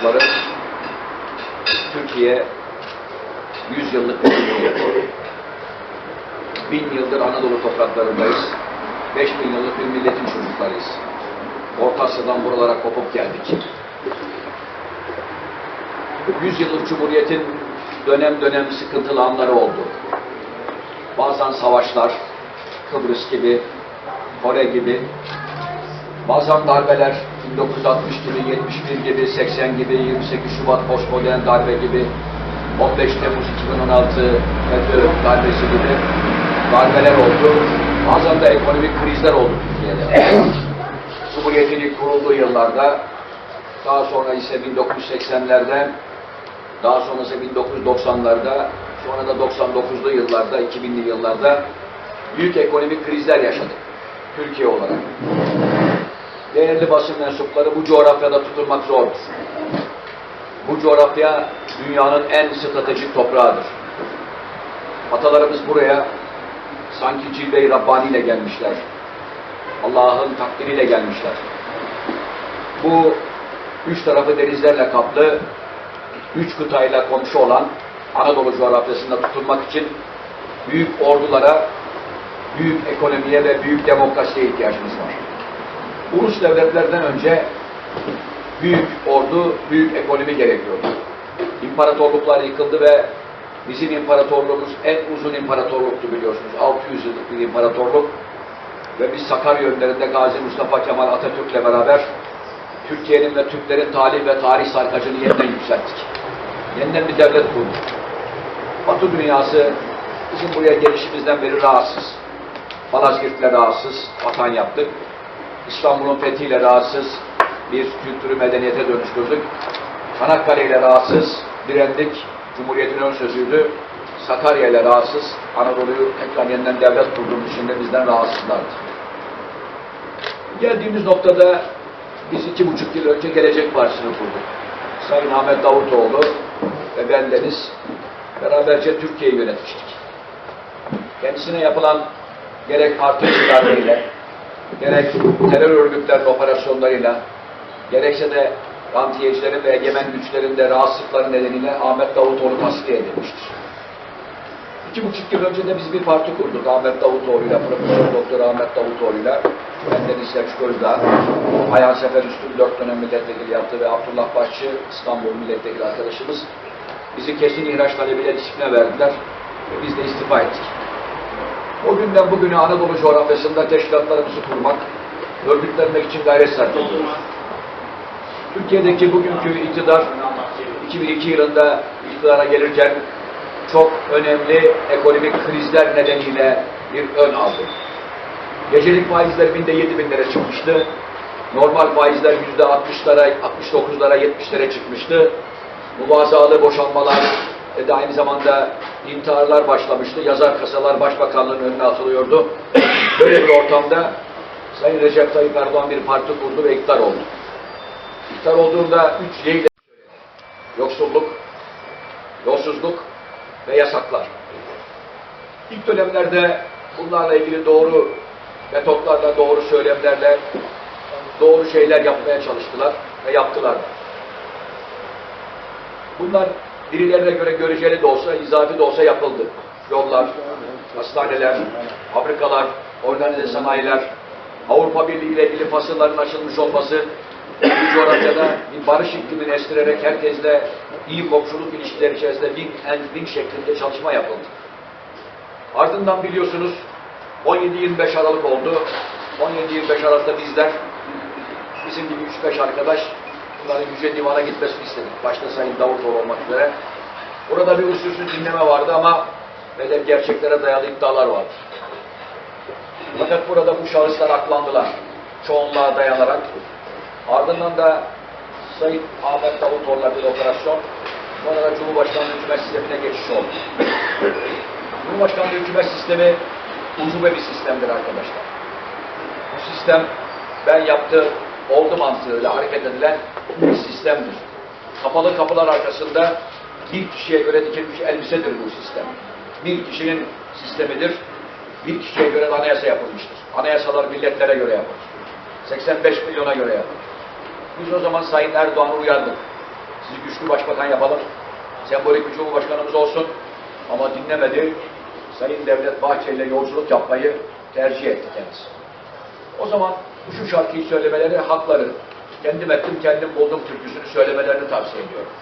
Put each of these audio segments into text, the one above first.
mensupları Türkiye 100 yıllık bir cumhuriyet. Bin yıldır Anadolu topraklarındayız. 5000 yıllık bir milletin çocuklarıyız. Orta Asya'dan buralara kopup geldik. 100 yıllık cumhuriyetin dönem dönem sıkıntılı anları oldu. Bazen savaşlar, Kıbrıs gibi, Kore gibi, bazen darbeler, 1960 gibi, 71 gibi, 80 gibi, 28 Şubat postmodern darbe gibi, 15 Temmuz 2016 FETÖ darbesi gibi darbeler oldu. Bazen de ekonomik krizler oldu Türkiye'de. Cumhuriyetin ilk kurulduğu yıllarda, daha sonra ise 1980'lerde, daha sonrası 1990'larda, sonra da 99'lu yıllarda, 2000'li yıllarda büyük ekonomik krizler yaşadık. Türkiye olarak. Değerli basın mensupları bu coğrafyada tutulmak zordur. Bu coğrafya dünyanın en stratejik toprağıdır. Atalarımız buraya sanki cilve-i Rabbani ile gelmişler. Allah'ın takdiriyle gelmişler. Bu üç tarafı denizlerle kaplı, üç kıtayla komşu olan Anadolu coğrafyasında tutulmak için büyük ordulara, büyük ekonomiye ve büyük demokrasiye ihtiyacımız var. Ulus devletlerden önce büyük ordu, büyük ekonomi gerekiyordu. İmparatorluklar yıkıldı ve bizim imparatorluğumuz en uzun imparatorluktu biliyorsunuz. 600 yıllık bir imparatorluk ve biz Sakarya önlerinde Gazi Mustafa Kemal Atatürk'le beraber Türkiye'nin ve Türklerin talih ve tarih sarkacını yeniden yükselttik. Yeniden bir devlet kurduk. Batı dünyası bizim buraya gelişimizden beri rahatsız. Malazgirt'le rahatsız, vatan yaptık. İstanbul'un fethiyle rahatsız, bir kültürü medeniyete dönüştürdük. Çanakkale ile rahatsız, direndik. Cumhuriyetin ön sözüydü. Sakarya ile rahatsız, Anadolu'yu tekrar yeniden devlet kurduğumuz için de bizden rahatsızlardı. Geldiğimiz noktada biz iki buçuk yıl önce Gelecek Partisi'ni kurduk. Sayın Ahmet Davutoğlu ve bendeniz beraberce Türkiye'yi yönetmiştik. Kendisine yapılan gerek parti iktidarıyla, gerek terör örgütlerinin operasyonlarıyla, gerekse de rantiyecilerin ve egemen güçlerin de rahatsızlıkları nedeniyle Ahmet Davutoğlu tasfiye edilmiştir. İki buçuk yıl önce de biz bir parti kurduk Ahmet Davutoğlu'yla, Profesör Doktor Ahmet Davutoğlu'yla, bendeniz Selçuk Özdağ, Ayhan Sefer Üstün dört dönem milletvekili yaptı ve Abdullah Başçı İstanbul milletvekili arkadaşımız bizi kesin ihraç talebiyle disipline verdiler ve biz de istifa ettik. O günden bugüne Anadolu coğrafyasında teşkilatlarımızı kurmak, örgütlenmek için gayret sarf ediyoruz. Türkiye'deki bugünkü iktidar 2002 yılında iktidara gelirken çok önemli ekonomik krizler nedeniyle bir ön aldı. Gecelik faizler binde yedi binlere çıkmıştı. Normal faizler yüzde 60'lara, 69'lara, 70'lere çıkmıştı. Mubazalı boşanmalar ve de aynı zamanda intiharlar başlamıştı. Yazar kasalar başbakanlığın önüne atılıyordu. Böyle bir ortamda Sayın Recep Tayyip Erdoğan bir parti kurdu ve iktidar oldu. İktidar olduğunda üç yeyle yoksulluk, yolsuzluk ve yasaklar. İlk dönemlerde bunlarla ilgili doğru metotlarla, doğru söylemlerle doğru şeyler yapmaya çalıştılar ve yaptılar. Bunlar birilerine göre göreceli de olsa, izafi de olsa yapıldı. Yollar, hastaneler, fabrikalar, organize sanayiler, Avrupa Birliği ile ilgili fasılların açılmış olması, bu coğrafyada bir barış iklimini estirerek herkesle iyi komşuluk ilişkileri içerisinde win and win şeklinde çalışma yapıldı. Ardından biliyorsunuz 17-25 Aralık oldu. 17-25 Aralık'ta bizler bizim gibi 3-5 arkadaş bunların Yüce Divan'a gitmesini istedik. Başta Sayın Davutoğlu olmak üzere. Burada bir usulsüz dinleme vardı ama böyle gerçeklere dayalı iddialar vardı. Fakat burada bu şahıslar aklandılar. Çoğunluğa dayanarak. Ardından da Sayın Ahmet Davutoğlu'na bir operasyon. Sonra da Cumhurbaşkanlığı hükümet sistemine geçiş oldu. Cumhurbaşkanlığı hükümet sistemi uzube bir sistemdir arkadaşlar. Bu sistem ben yaptı, oldu mantığıyla hareket edilen bir sistemdir. Kapalı kapılar arkasında bir kişiye göre dikilmiş elbisedir bu sistem. Bir kişinin sistemidir. Bir kişiye göre de anayasa yapılmıştır. Anayasalar milletlere göre yapılır. 85 milyona göre yapılır. Biz o zaman Sayın Erdoğan'ı uyardık. Sizi güçlü başbakan yapalım. Sembolik bir cumhurbaşkanımız olsun. Ama dinlemedi. Sayın Devlet Bahçeli yolculuk yapmayı tercih etti kendisi. O zaman şu şarkıyı söylemeleri hakları. Kendim ettim, kendim buldum türküsünü söylemelerini tavsiye ediyorum.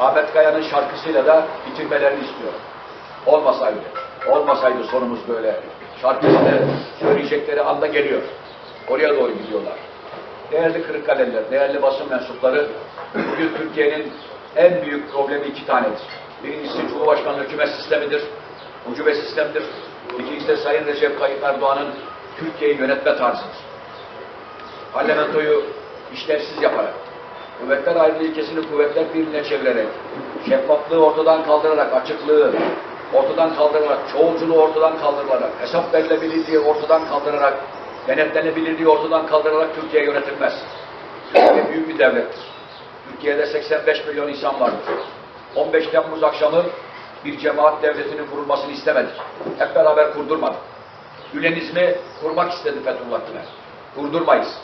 Ahmet Kaya'nın şarkısıyla da bitirmelerini istiyorum. Olmasaydı, olmasaydı sonumuz böyle. Şarkısını söyleyecekleri anda geliyor. Oraya doğru gidiyorlar. Değerli Kırıkkaleliler, değerli basın mensupları, bugün Türkiye'nin en büyük problemi iki tanedir. Birincisi Cumhurbaşkanlığı hükümet sistemidir, ucube sistemdir. İkincisi de Sayın Recep Tayyip Erdoğan'ın Türkiye'yi yönetme tarzıdır. Parlamentoyu işlevsiz yaparak, kuvvetler ayrılığı ilkesini kuvvetler birliğine çevirerek, şeffaflığı ortadan kaldırarak, açıklığı ortadan kaldırarak, çoğulculuğu ortadan kaldırarak, hesap verilebilirliği ortadan kaldırarak, denetlenebilirliği ortadan kaldırarak Türkiye yönetilmez. Türkiye büyük bir devlettir. Türkiye'de 85 milyon insan vardır. 15 Temmuz akşamı bir cemaat devletinin kurulmasını istemedik. Hep beraber kurdurmadık. Gülenizmi kurmak istedi Fethullah Gülen. Kurdurmayız.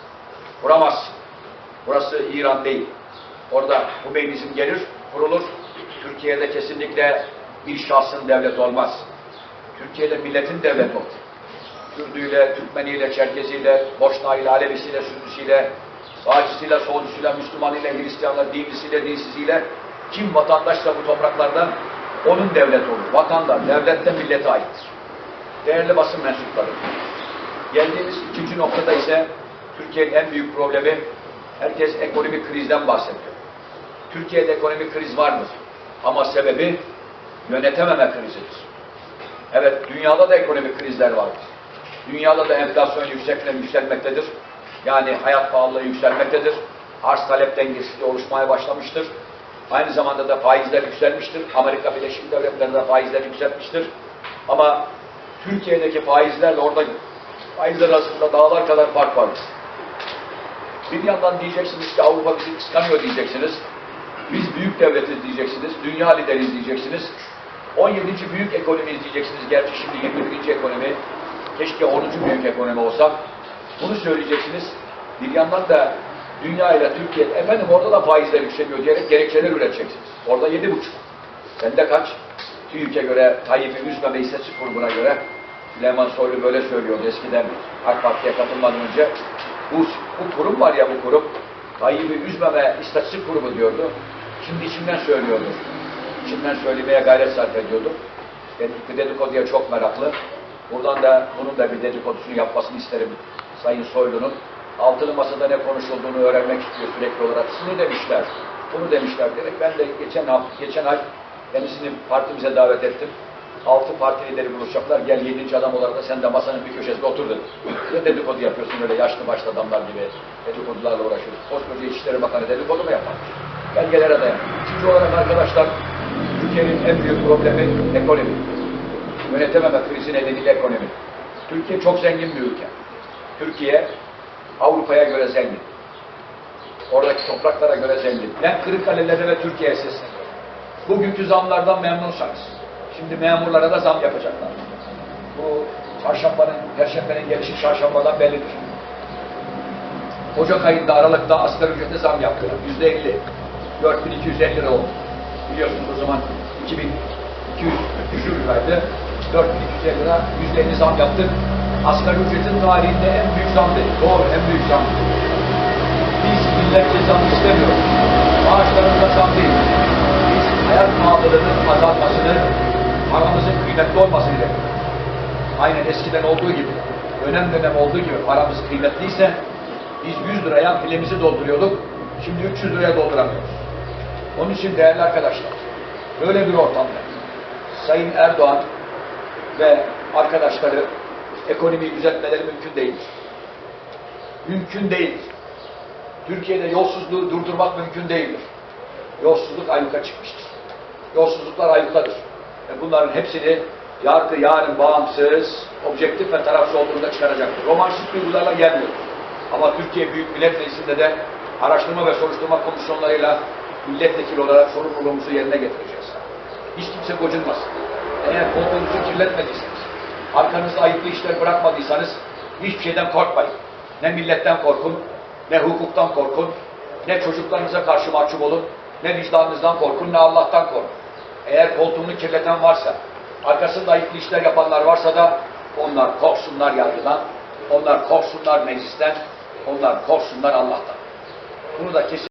Kuramaz. Burası İran değil. Orada Hümeynizm gelir, kurulur. Türkiye'de kesinlikle bir şahsın devleti olmaz. Türkiye'de milletin devleti olur. Kürdüyle, Türkmeniyle, Çerkeziyle, Boşnağıyla, Alevisiyle, Sünnisiyle, Sağcısıyla, Solcusuyla, Müslümanıyla, Hristiyanla, dinlisiyle, dinsiziyle kim vatandaşsa bu topraklarda onun devleti olur. Vatanda, devlet de millete aittir. Değerli basın mensupları, geldiğimiz ikinci noktada ise Türkiye'nin en büyük problemi herkes ekonomik krizden bahsediyor. Türkiye'de ekonomik kriz vardır. Ama sebebi yönetememe krizidir. Evet, dünyada da ekonomik krizler vardır. Dünyada da enflasyon yüksekle yükselmektedir. Yani hayat pahalılığı yükselmektedir. Arz talep dengesi de oluşmaya başlamıştır. Aynı zamanda da faizler yükselmiştir. Amerika Birleşik Devletleri de faizler yükseltmiştir. Ama Türkiye'deki faizlerle orada faizler arasında dağlar kadar fark vardır. Bir yandan diyeceksiniz ki Avrupa bizi kıskanıyor diyeceksiniz. Biz büyük devletiz diyeceksiniz. Dünya lideriz diyeceksiniz. 17. büyük ekonomiyiz diyeceksiniz. Gerçi şimdi 21. ekonomi. Keşke 10. büyük ekonomi olsak. Bunu söyleyeceksiniz. Bir yandan da dünya ile Türkiye, efendim orada da faizler yükseliyor diyerek gerekçeler üreteceksiniz. Orada 7,5. Sende kaç? TÜİK'e göre, Tayyip'i üzmeme istatistik grubuna göre Süleyman Soylu böyle söylüyordu eskiden AK Parti'ye katılmadan önce. Bu, bu kurum var ya bu kurum, Tayyip'i üzmeme istatistik grubu diyordu. Şimdi içimden söylüyordu. İçimden söylemeye gayret sarf ediyordu. Ben dedikoduya çok meraklı. Buradan da bunun da bir dedikodusunu yapmasını isterim Sayın Soylu'nun. Altılı masada ne konuşulduğunu öğrenmek istiyor sürekli olarak. Şunu demişler, bunu demişler diyerek ben de geçen hafta, geçen ay kendisini partimize davet ettim. Altı parti lideri buluşacaklar. Gel yedinci adam olarak da sen de masanın bir köşesinde otur dedim. Ne dedikodu yapıyorsun öyle yaşlı başlı adamlar gibi dedikodularla uğraşıyorsun. Koskoca İçişleri Bakanı dedikodu mu yapar? Belgelere dayan. İkinci olarak arkadaşlar Türkiye'nin en büyük problemi ekonomi. Yönetememe krizi nedeniyle ekonomi. Türkiye çok zengin bir ülke. Türkiye Avrupa'ya göre zengin. Oradaki topraklara göre zengin. Ben Kırıkkale'lere ve Türkiye'ye sesleniyorum. Bugünkü zamlardan memnunsanız, şimdi memurlara da zam yapacaklar. Bu çarşambanın, perşembenin gelişi çarşambadan bellidir. Ocak ayında Aralık'ta asgari ücrete zam yaptılar. Yüzde elli. 4250 lira oldu. Biliyorsunuz o zaman 2200 küsur liraydı. 4250 lira, yüzde elli zam yaptık. Asgari ücretin tarihinde en büyük zam dedi. Doğru, en büyük zam. Biz milletçe zam istemiyoruz. Maaşlarımıza zam değil. Biz hayat pahalılığının azalmasını, paramızın kıymetli bekliyoruz. Aynen eskiden olduğu gibi, dönem dönem olduğu gibi paramız kıymetliyse biz 100 liraya pilemizi dolduruyorduk. Şimdi 300 liraya dolduramıyoruz. Onun için değerli arkadaşlar, böyle bir ortamda Sayın Erdoğan ve arkadaşları ekonomiyi düzeltmeleri mümkün değildir. Mümkün değildir. Türkiye'de yolsuzluğu durdurmak mümkün değildir. Yolsuzluk ayyuka çıkmıştır. Yolsuzluklar ayyukadır. Ve bunların hepsini yargı yarın bağımsız, objektif ve tarafsız olduğunda çıkaracaktır. Romantik duygularla gelmiyor. Ama Türkiye Büyük Millet Meclisi'nde de araştırma ve soruşturma komisyonlarıyla milletvekili olarak sorumluluğumuzu yerine getireceğiz. Hiç kimse gocunmasın. Eğer koltuğunuzu kirletmediyseniz, arkanızda ayıplı işler bırakmadıysanız hiçbir şeyden korkmayın. Ne milletten korkun, ne hukuktan korkun, ne çocuklarınıza karşı mahcup olun. Ne vicdanınızdan korkun ne Allah'tan korkun. Eğer koltuğunu kirleten varsa, arkasında ayıplı işler yapanlar varsa da onlar korksunlar yargıdan, onlar korksunlar meclisten, onlar korksunlar Allah'tan. Bunu da kesin